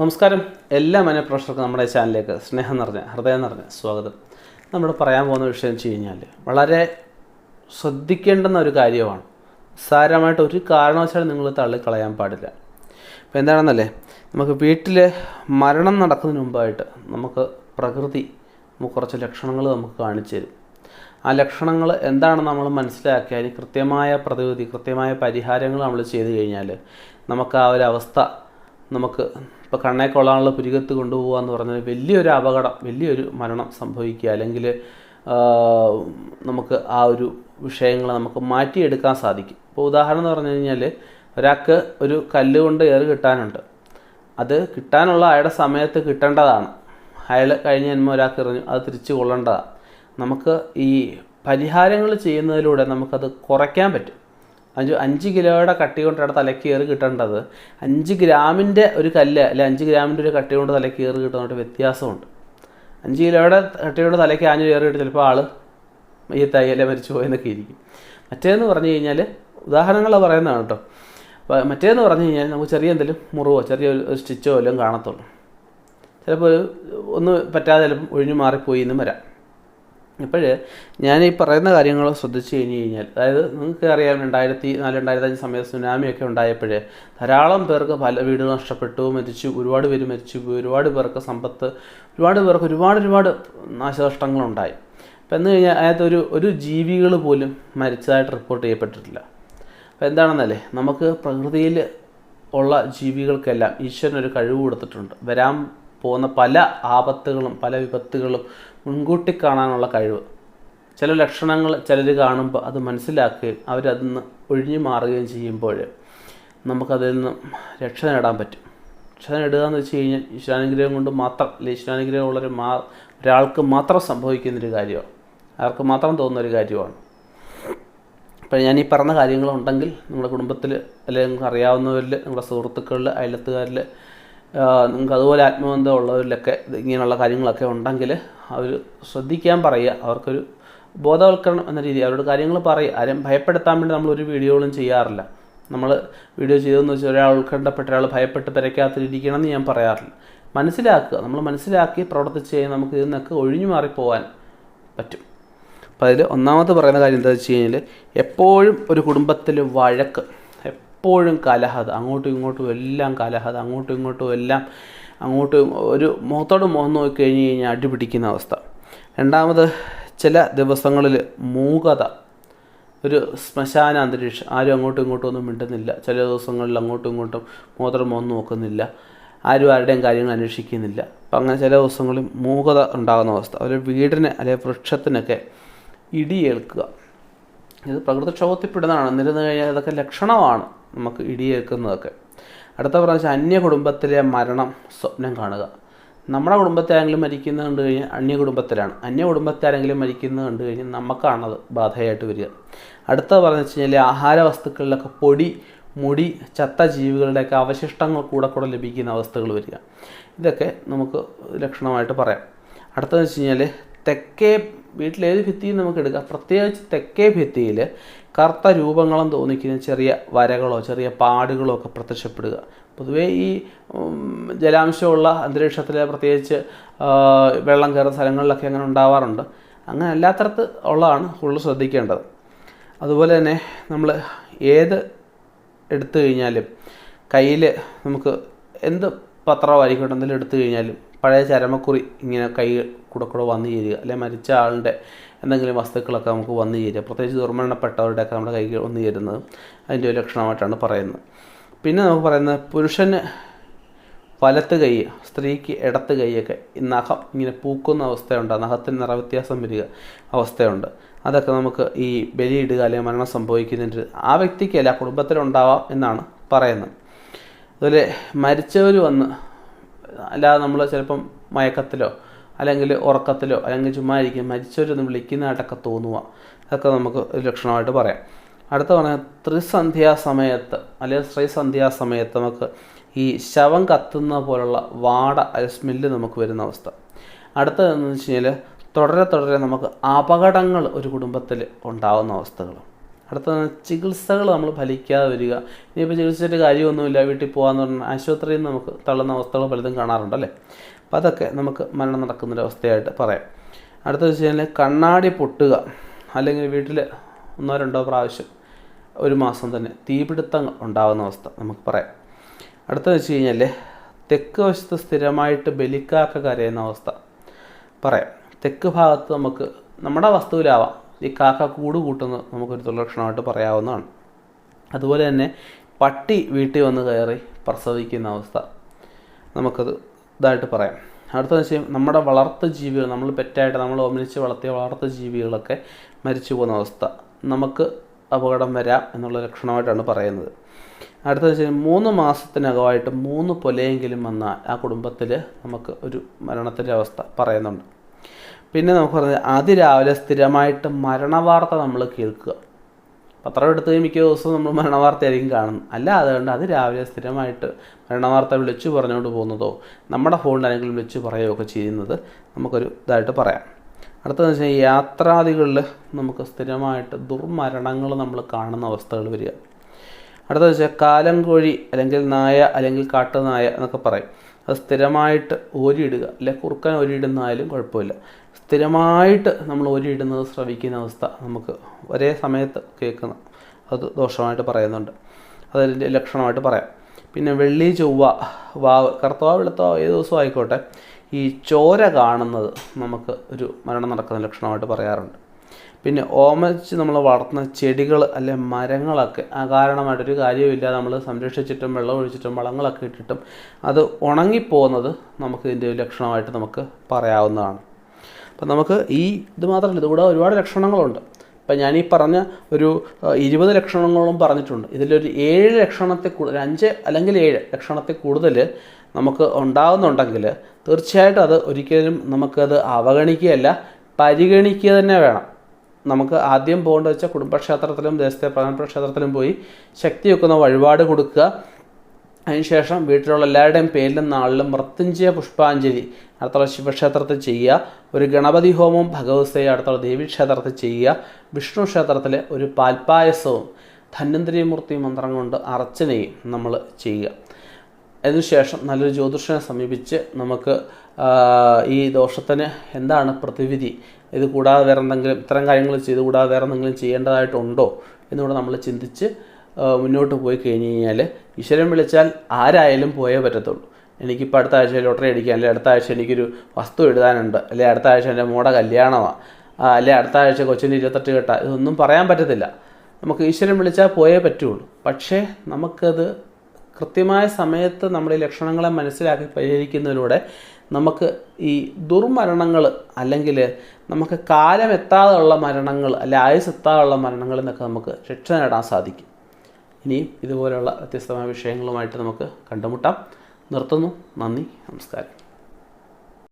നമസ്കാരം. എല്ലാ മനഃപ്രേക്ഷകർക്കും നമ്മുടെ ചാനലിലേക്ക് സ്നേഹം നിറഞ്ഞ ഹൃദയം നിറഞ്ഞ സ്വാഗതം. നമ്മൾ പറയാൻ പോകുന്ന വിഷയം വെച്ച് കഴിഞ്ഞാൽ വളരെ ശ്രദ്ധിക്കേണ്ടുന്ന ഒരു കാര്യമാണ്. സാരമായിട്ട് ഒരു കാരണവശാലും നിങ്ങൾ തള്ളിക്കളയാൻ പാടില്ല. അപ്പോൾ എന്താണെന്നല്ലേ? നമുക്ക് വീട്ടിൽ മരണം നടക്കുന്നതിന് മുമ്പായിട്ട് നമുക്ക് പ്രകൃതി കുറച്ച് ലക്ഷണങ്ങൾ നമുക്ക് കാണിച്ചു തരും. ആ ലക്ഷണങ്ങൾ എന്താണ് നമ്മൾ മനസ്സിലാക്കിയാൽ കൃത്യമായ പ്രതിവിധി കൃത്യമായ പരിഹാരങ്ങൾ നമ്മൾ ചെയ്തു കഴിഞ്ഞാൽ നമുക്ക് ആ ഒരു അവസ്ഥ നമുക്ക് ഇപ്പോൾ കണ്ണേ കൊള്ളാനുള്ള പുരികത്ത് കൊണ്ടുപോകുക എന്ന് പറഞ്ഞാൽ വലിയൊരു അപകടം വലിയൊരു മരണം സംഭവിക്കുക. അല്ലെങ്കിൽ നമുക്ക് ആ ഒരു വിഷയങ്ങൾ നമുക്ക് മാറ്റിയെടുക്കാൻ സാധിക്കും. ഇപ്പോൾ ഉദാഹരണം എന്ന് പറഞ്ഞു കഴിഞ്ഞാൽ ഒരാൾക്ക് ഒരു കല്ല് കൊണ്ട് ഏറ് കിട്ടാനുണ്ട്. അത് കിട്ടാനുള്ള അയാളുടെ സമയത്ത് കിട്ടേണ്ടതാണ്. അയാൾ കഴിഞ്ഞ ജന്മം ഒരാൾക്ക് എറിഞ്ഞു. അത് തിരിച്ചു കൊള്ളേണ്ടതാണ്. നമുക്ക് ഈ പരിഹാരങ്ങൾ ചെയ്യുന്നതിലൂടെ നമുക്കത് കുറയ്ക്കാൻ പറ്റും. അഞ്ച് അഞ്ച് കിലോയുടെ കട്ടി കൊണ്ടാണ് തലക്കേറ് കിട്ടേണ്ടത്. അഞ്ച് ഗ്രാമിന്റെ ഒരു കല്ല് അല്ലെ അഞ്ച് ഗ്രാമിന്റെ ഒരു കട്ടി കൊണ്ട് തലയ്ക്ക് ഏറ് കിട്ടുന്നതായിട്ട് വ്യത്യാസമുണ്ട്. അഞ്ച് കിലോയുടെ കട്ടി കൊണ്ട് തലയ്ക്ക് ആഞ്ഞ് കയറി കിട്ടും ചിലപ്പോൾ ആൾ ഈ തയ്യല മരിച്ചു പോയെന്നൊക്കെ ഇരിക്കും. മറ്റേന്ന് പറഞ്ഞു കഴിഞ്ഞാൽ ഉദാഹരണങ്ങൾ പറയുന്നതാണ് കേട്ടോ. മറ്റേന്ന് പറഞ്ഞു കഴിഞ്ഞാൽ നമുക്ക് ചെറിയ എന്തെങ്കിലും മുറിവോ ചെറിയ ഒരു സ്റ്റിച്ചോ എല്ലാം കാണത്തുള്ളൂ. ചിലപ്പോൾ ഒന്ന് പറ്റാതെ ചിലപ്പം ഒഴിഞ്ഞു മാറിപ്പോയി എന്നും വരാം. ഇപ്പോൾ ഞാൻ ഈ പറയുന്ന കാര്യങ്ങൾ ശ്രദ്ധിച്ചു കഴിഞ്ഞ് കഴിഞ്ഞാൽ അതായത് നിങ്ങൾക്ക് അറിയാം രണ്ടായിരത്തി നാല് രണ്ടായിരത്തി അഞ്ച് സമയത്ത് സുനാമിയൊക്കെ ഉണ്ടായപ്പോൾ ധാരാളം പേർക്ക് പല വീട് നഷ്ടപ്പെട്ടു മരിച്ചു ഒരുപാട് പേര് മരിച്ചു ഒരുപാട് പേർക്ക് സമ്പത്ത് ഒരുപാട് പേർക്ക് ഒരുപാട് ഒരുപാട് നാശനഷ്ടങ്ങളുണ്ടായി. അപ്പം എന്ന് കഴിഞ്ഞാൽ അതിനകത്ത് ഒരു ഒരു ജീവികൾ പോലും മരിച്ചതായിട്ട് റിപ്പോർട്ട് ചെയ്യപ്പെട്ടിട്ടില്ല. അപ്പോൾ എന്താണെന്നല്ലേ നമുക്ക് പ്രകൃതിയിൽ ഉള്ള ജീവികൾക്കെല്ലാം ഈശ്വരൻ ഒരു കഴിവ് കൊടുത്തിട്ടുണ്ട്. വരാൻ പോകുന്ന പല ആപത്തുകളും പല വിപത്തുകളും മുൻകൂട്ടി കാണാനുള്ള കഴിവ്. ചില ലക്ഷണങ്ങൾ ചിലർ കാണുമ്പോൾ അത് മനസ്സിലാക്കുകയും അവരതിൽ നിന്ന് ഒഴിഞ്ഞു മാറുകയും ചെയ്യുമ്പോൾ നമുക്കതിൽ നിന്നും രക്ഷ നേടാൻ പറ്റും. രക്ഷ നേടുക എന്ന് വെച്ച് കഴിഞ്ഞാൽ ഈശ്വരാനുഗ്രഹം കൊണ്ട് മാത്രം അല്ലെങ്കിൽ ഈശ്വരാനുഗ്രഹം ഉള്ള ഒരു മാ ഒരാൾക്ക് മാത്രം സംഭവിക്കുന്നൊരു കാര്യമാണ്. ആർക്ക് മാത്രം തോന്നുന്ന ഒരു കാര്യമാണ്. അപ്പോൾ ഞാൻ ഈ പറഞ്ഞ കാര്യങ്ങളുണ്ടെങ്കിൽ നിങ്ങളുടെ കുടുംബത്തിൽ അല്ലെങ്കിൽ നിങ്ങൾക്ക് അറിയാവുന്നവരിൽ നിങ്ങളുടെ സുഹൃത്തുക്കളിൽ അയലത്തുകാരിൽ നിങ്ങൾക്ക് അതുപോലെ ആത്മബന്ധം ഉള്ളവരിലൊക്കെ ഇങ്ങനെയുള്ള കാര്യങ്ങളൊക്കെ ഉണ്ടെങ്കിൽ അവർ ശ്രദ്ധിക്കാൻ പറയുക. അവർക്കൊരു ബോധവൽക്കരണം എന്ന രീതി അവരോട് കാര്യങ്ങൾ പറയുക. ആരും ഭയപ്പെടുത്താൻ വേണ്ടി നമ്മൾ ഒരു വീഡിയോകളും ചെയ്യാറില്ല. നമ്മൾ വീഡിയോ ചെയ്തതെന്ന് വെച്ചാൽ ഒരാൾ ഉത്കണ്ഠപ്പെട്ട ഒരാൾ ഭയപ്പെട്ട് പെരയ്ക്കാത്തിരിക്കണം എന്ന് ഞാൻ പറയാറില്ല. മനസ്സിലാക്കുക. നമ്മൾ മനസ്സിലാക്കി പ്രവർത്തിച്ച് കഴിഞ്ഞാൽ നമുക്ക് ഇതിൽ നിന്നൊക്കെ ഒഴിഞ്ഞു മാറിപ്പോകാൻ പറ്റും. അപ്പോൾ അതിൽ ഒന്നാമത് പറയുന്ന കാര്യം എന്താ വെച്ച് കഴിഞ്ഞാൽ എപ്പോഴും ഒരു കുടുംബത്തിൽ വഴക്ക് എപ്പോഴും കലഹത. അങ്ങോട്ടും ഇങ്ങോട്ടും എല്ലാം കലഹത. അങ്ങോട്ടും ഇങ്ങോട്ടും എല്ലാം അങ്ങോട്ട് ഒരു മുഖത്തോട് മുഖം നോക്കി കഴിഞ്ഞ് കഴിഞ്ഞാൽ അടിപിടിക്കുന്ന അവസ്ഥ. രണ്ടാമത് ചില ദിവസങ്ങളിൽ മൂകത. ഒരു ശ്മശാന അന്തരീക്ഷം. ആരും അങ്ങോട്ടും ഇങ്ങോട്ടും ഒന്നും മിണ്ടുന്നില്ല. ചില ദിവസങ്ങളിൽ അങ്ങോട്ടും ഇങ്ങോട്ടും മുഖത്തോട് മുഖം നോക്കുന്നില്ല. ആരും ആരുടെയും കാര്യങ്ങൾ അന്വേഷിക്കുന്നില്ല. അപ്പം അങ്ങനെ ചില ദിവസങ്ങളിൽ മൂകത ഉണ്ടാകുന്ന അവസ്ഥ. ഒരു വീടിന് അല്ലെങ്കിൽ വൃക്ഷത്തിനൊക്കെ ഇടിയേൽക്കുക ഇത് പ്രകൃതിക്ഷോഭത്തിൽപ്പെടുന്നതാണ്. എന്നിരുന്നു കഴിഞ്ഞാൽ ഇതൊക്കെ ലക്ഷണമാണ് നമുക്ക് ഇടിയേക്കുന്നതൊക്കെ അടുത്ത പ്രാവശ്യം അന്യ കുടുംബത്തിലെ മരണം സ്വപ്നം കാണുക. നമ്മുടെ കുടുംബത്തെ ആരെങ്കിലും മരിക്കുന്നത് കണ്ടു കഴിഞ്ഞാൽ അന്യ കുടുംബത്തിലാണ് അന്യ കുടുംബത്തെ ആരെങ്കിലും മരിക്കുന്നത് കണ്ടു കഴിഞ്ഞാൽ നമുക്കാണത് ബാധയായിട്ട് വരിക. അടുത്ത പറഞ്ഞു വെച്ച് കഴിഞ്ഞാൽ ആഹാര വസ്തുക്കളിലൊക്കെ പൊടി മുടി ചത്ത ജീവികളുടെയൊക്കെ അവശിഷ്ടങ്ങൾ കൂടെ കൂടെ ലഭിക്കുന്ന അവസ്ഥകൾ വരിക. ഇതൊക്കെ നമുക്ക് ലക്ഷണമായിട്ട് പറയാം. അടുത്തതെന്ന് വെച്ച് കഴിഞ്ഞാൽ തെക്കേ വീട്ടിലേത് ഭിത്തിയും നമുക്ക് എടുക്കാം. പ്രത്യേകിച്ച് തെക്കേ ഭിത്തിയിൽ കറുത്ത രൂപങ്ങളും തോന്നിക്കുന്ന ചെറിയ വരകളോ ചെറിയ പാടുകളോ ഒക്കെ പ്രത്യക്ഷപ്പെടുക. പൊതുവേ ഈ ജലാംശമുള്ള അന്തരീക്ഷത്തിൽ പ്രത്യേകിച്ച് വെള്ളം കയറുന്ന സ്ഥലങ്ങളിലൊക്കെ അങ്ങനെ ഉണ്ടാവാറുണ്ട്. അങ്ങനെ അല്ലാത്തടത്ത് ഉള്ളതാണ് കൂടുതൽ ശ്രദ്ധിക്കേണ്ടത്. അതുപോലെ തന്നെ നമ്മൾ ഏത് എടുത്തു കഴിഞ്ഞാലും കയ്യിൽ നമുക്ക് എന്ത് പത്രമായിക്കോട്ടെ എന്തെങ്കിലും എടുത്തു കഴിഞ്ഞാലും പഴയ ചരമക്കുറി ഇങ്ങനെ കൈ കൂടെ കൂടെ വന്നു ചേരുക. അല്ലെങ്കിൽ മരിച്ച ആളിന്റെ എന്തെങ്കിലും വസ്തുക്കളൊക്കെ നമുക്ക് വന്നു ചേരുക. പ്രത്യേകിച്ച് ദുർമരണപ്പെട്ടവരുടെയൊക്കെ നമ്മുടെ കൈകൾ വന്നു ചേരുന്നത് അതിന്റെ ഒരു ലക്ഷണമായിട്ടാണ് പറയുന്നത്. പിന്നെ നമുക്ക് പറയുന്നത് പുരുഷന് വലത്ത് കൈ സ്ത്രീക്ക് ഇടത്ത് കൈയൊക്കെ നഖം ഇങ്ങനെ പൂക്കുന്ന അവസ്ഥയുണ്ട്. നഖത്തിന് നിറവ്യത്യാസം വരിക അവസ്ഥയുണ്ട്. അതൊക്കെ നമുക്ക് ഈ ബലിയിടുക അല്ലെങ്കിൽ മരണം സംഭവിക്കുന്നതിന്റെ ആ വ്യക്തിക്കല്ല കുടുംബത്തിലുണ്ടാവാം എന്നാണ് പറയുന്നത്. അതുപോലെ മരിച്ചവർ വന്ന് അല്ലാതെ നമ്മൾ ചിലപ്പം മയക്കത്തിലോ അല്ലെങ്കിൽ ഉറക്കത്തിലോ അല്ലെങ്കിൽ ചുമ്മാ ഇരിക്കും. മരിച്ചവരൊന്ന് വിളിക്കുന്നതായിട്ടൊക്കെ തോന്നുക അതൊക്കെ നമുക്ക് ലക്ഷണമായിട്ട് പറയാം. അടുത്ത പറഞ്ഞാൽ ത്രിസന്ധ്യാ സമയത്ത് അല്ലെങ്കിൽ ശ്രീസന്ധ്യാ സമയത്ത് നമുക്ക് ഈ ശവം കത്തുന്ന പോലുള്ള വാട സ്മെല്ല് നമുക്ക് വരുന്ന അവസ്ഥ. അടുത്തതെന്ന് വെച്ച് കഴിഞ്ഞാൽ തുടരെ തുടരെ നമുക്ക് അപകടങ്ങൾ ഒരു കുടുംബത്തിൽ ഉണ്ടാകുന്ന അവസ്ഥകൾ അടുത്തതാണ് ചികിത്സകൾ നമ്മൾ ഫലിക്കാതെ വരിക. ഇനിയിപ്പോൾ ചികിത്സിച്ചിട്ട് കാര്യമൊന്നുമില്ല. വീട്ടിൽ പോകാമെന്ന് പറഞ്ഞാൽ ആശുപത്രിയിൽ നിന്ന് നമുക്ക് തള്ളുന്ന അവസ്ഥകൾ പലതും കാണാറുണ്ട് അല്ലേ? അപ്പോൾ അതൊക്കെ നമുക്ക് മരണം നടക്കുന്നൊരവസ്ഥയായിട്ട് പറയാം. അടുത്ത വെച്ച് കഴിഞ്ഞാൽ കണ്ണാടി പൊട്ടുക. അല്ലെങ്കിൽ വീട്ടിൽ ഒന്നോ രണ്ടോ പ്രാവശ്യം ഒരു മാസം തന്നെ തീപിടുത്തങ്ങൾ ഉണ്ടാകുന്ന അവസ്ഥ നമുക്ക് പറയാം. അടുത്തത് വെച്ച് കഴിഞ്ഞാൽ തെക്ക് വശത്ത് സ്ഥിരമായിട്ട് ബലിക്കാക്ക കരയുന്ന അവസ്ഥ പറയാം. തെക്ക് ഭാഗത്ത് നമുക്ക് നമ്മുടെ വസ്തുവിലാവാം. ഈ കാക്ക കൂട് കൂട്ടുന്നത് നമുക്കൊരു ദുർലക്ഷണമായിട്ട് പറയാവുന്നതാണ്. അതുപോലെ തന്നെ പട്ടി വീട്ടിൽ വന്ന് കയറി പ്രസവിക്കുന്ന അവസ്ഥ നമുക്കത് ഇതായിട്ട് പറയാം. അടുത്തതെന്ന് വെച്ചാൽ നമ്മുടെ വളർത്ത ജീവികൾ നമ്മൾ പെറ്റായിട്ട് നമ്മൾ ഒമിനിച്ച് വളർത്തിയ വളർത്ത ജീവികളൊക്കെ മരിച്ചു പോകുന്ന അവസ്ഥ. നമുക്ക് അപകടം വരാം എന്നുള്ള ലക്ഷണമായിട്ടാണ് പറയുന്നത്. അടുത്തത് വെച്ചാൽ മൂന്ന് മാസത്തിനകമായിട്ട് മൂന്ന് പൊലയെങ്കിലും വന്നാൽ ആ കുടുംബത്തിൽ നമുക്ക് ഒരു മരണത്തിന്റെ അവസ്ഥ പറയുന്നുണ്ട്. പിന്നെ നമുക്ക് പറഞ്ഞാൽ അതിരാവിലെ സ്ഥിരമായിട്ട് മരണവാർത്ത നമ്മൾ കേൾക്കുക. പത്രം എടുത്ത് മിക്ക ദിവസവും നമ്മൾ മരണവാർത്തയായിരിക്കും കാണുന്നത്. അല്ല അതുകൊണ്ട് അത് രാവിലെ സ്ഥിരമായിട്ട് മരണവാർത്ത വിളിച്ചു പറഞ്ഞുകൊണ്ട് പോകുന്നതോ നമ്മുടെ ഫോണിലാണെങ്കിലും വിളിച്ചു പറയുകയോ ഒക്കെ ചെയ്യുന്നത് നമുക്കൊരു ഇതായിട്ട് പറയാം. അടുത്തതെന്ന് വെച്ചാൽ യാത്രാദികളിൽ നമുക്ക് സ്ഥിരമായിട്ട് ദുർമരണങ്ങൾ നമ്മൾ കാണുന്ന അവസ്ഥകൾ വരിക. അടുത്തത് വെച്ചാൽ കാലം കോഴി അല്ലെങ്കിൽ നായ അല്ലെങ്കിൽ കാട്ടുനായ എന്നൊക്കെ പറയും. അത് സ്ഥിരമായിട്ട് ഓരിയിടുക. അല്ലെ കുറുക്കൻ ഓരിയിടുന്നായാലും കുഴപ്പമില്ല. സ്ഥിരമായിട്ട് നമ്മൾ ഓരിയിടുന്നത് ശ്രവിക്കുന്ന അവസ്ഥ നമുക്ക് ഒരേ സമയത്ത് കേൾക്കുന്ന അത് ദോഷമായിട്ട് പറയുന്നുണ്ട്. അതതിന്റെ ലക്ഷണമായിട്ട് പറയാം. പിന്നെ വെള്ളി ചൊവ്വ വാവ് കറുത്തവ വെളുത്തവ ഏത് ദിവസവും ആയിക്കോട്ടെ ഈ ചോര കാണുന്നത് നമുക്ക് ഒരു മരണം നടക്കുന്ന ലക്ഷണമായിട്ട് പറയാറുണ്ട്. പിന്നെ ഓമച്ച് നമ്മൾ വളർത്തുന്ന ചെടികൾ അല്ലെ മരങ്ങളൊക്കെ അകാരണമായിട്ടൊരു കാര്യമില്ല നമ്മൾ സംരക്ഷിച്ചിട്ടും വെള്ളം ഒഴിച്ചിട്ടും വളങ്ങളൊക്കെ ഇട്ടിട്ടും അത് ഉണങ്ങിപ്പോകുന്നത് നമുക്ക് ഇതിന്റെ ലക്ഷണമായിട്ട് നമുക്ക് പറയാവുന്നതാണ്. അപ്പം നമുക്ക് ഈ ഇത് മാത്രമല്ല ഇതുകൂടെ ഒരുപാട് ലക്ഷണങ്ങളുണ്ട്. ഇപ്പം ഞാൻ ഈ പറഞ്ഞ ഒരു ഇരുപത് ലക്ഷണങ്ങളോളം പറഞ്ഞിട്ടുണ്ട്. ഇതിലൊരു ഏഴ് ലക്ഷണത്തെ കൂടുതൽ അഞ്ച് അല്ലെങ്കിൽ ഏഴ് ലക്ഷണത്തെ കൂടുതൽ നമുക്ക് ഉണ്ടാകുന്നുണ്ടെങ്കിൽ തീർച്ചയായിട്ടും അത് ഒരിക്കലും നമുക്കത് അവഗണിക്കുകയല്ല പരിഗണിക്കുക തന്നെ വേണം. നമുക്ക് ആദ്യം പോകേണ്ടത് വെച്ചാൽ കുടുംബക്ഷേത്രത്തിലും ദേശത്തെ പ്രധാനപ്പെട്ട ക്ഷേത്രത്തിലും പോയി ശക്തി വെക്കുന്ന വഴിപാട് കൊടുക്കുക. അതിനുശേഷം വീട്ടിലുള്ള എല്ലാവരുടെയും പേരിലും നാളിലും മൃത്യുഞ്ജയ പുഷ്പാഞ്ജലി അടുത്തുള്ള ശിവക്ഷേത്രത്തിൽ ചെയ്യുക. ഒരു ഗണപതി ഹോമം ഭഗവത് സേവ അടുത്തുള്ള ദേവീക്ഷേത്രത്തിൽ ചെയ്യുക. വിഷ്ണു ക്ഷേത്രത്തിലെ ഒരു പാൽപ്പായസവും ധന്വന്തരിമൂർത്തി മന്ത്രം കൊണ്ട് അർച്ചനയും നമ്മൾ ചെയ്യുക. അതിനുശേഷം നല്ലൊരു ജ്യോതിഷനെ സമീപിച്ച് നമുക്ക് ഈ ദോഷത്തിന് എന്താണ് പ്രതിവിധി? ഇത് കൂടാതെ വേറെ എന്തെങ്കിലും ഇത്തരം കാര്യങ്ങൾ ചെയ്ത് കൂടാതെ വേറെ എന്തെങ്കിലും ചെയ്യേണ്ടതായിട്ടുണ്ടോ എന്നുകൂടെ നമ്മൾ ചിന്തിച്ച് മുന്നോട്ട് പോയി കഴിഞ്ഞ് കഴിഞ്ഞാൽ ഈശ്വരൻ വിളിച്ചാൽ ആരായാലും പോയേ പറ്റത്തുള്ളൂ. എനിക്കിപ്പോൾ അടുത്ത ആഴ്ച ലോട്ടറി അടിക്കാൻ അല്ലെങ്കിൽ അടുത്ത ആഴ്ച എനിക്കൊരു വസ്തു എഴുതാനുണ്ട് അല്ലെങ്കിൽ അടുത്ത ആഴ്ച എന്റെ മോടെ കല്യാണമാണ് അല്ലെ? അടുത്ത ആഴ്ച കൊച്ചിന്റെ ഇരുപത്തെട്ട് കെട്ട ഇതൊന്നും പറയാൻ പറ്റത്തില്ല. നമുക്ക് ഈശ്വരൻ വിളിച്ചാൽ പോയേ പറ്റുള്ളൂ. പക്ഷേ നമുക്കത് കൃത്യമായ സമയത്ത് നമ്മുടെ ഈ ലക്ഷണങ്ങളെ മനസ്സിലാക്കി പരിഹരിക്കുന്നതിലൂടെ നമുക്ക് ഈ ദുർമരണങ്ങൾ അല്ലെങ്കിൽ നമുക്ക് കാലം എത്താതെ മരണങ്ങൾ അല്ലെ ആയുസ് എത്താതെയുള്ള മരണങ്ങളിൽ നിന്നൊക്കെ നമുക്ക് രക്ഷ നേടാൻ സാധിക്കും. ഇനിയും ഇതുപോലെയുള്ള വ്യത്യസ്തമായ വിഷയങ്ങളുമായിട്ട് നമുക്ക് കണ്ടുമുട്ടാം. നിർത്തുന്നു. നന്ദി. നമസ്കാരം.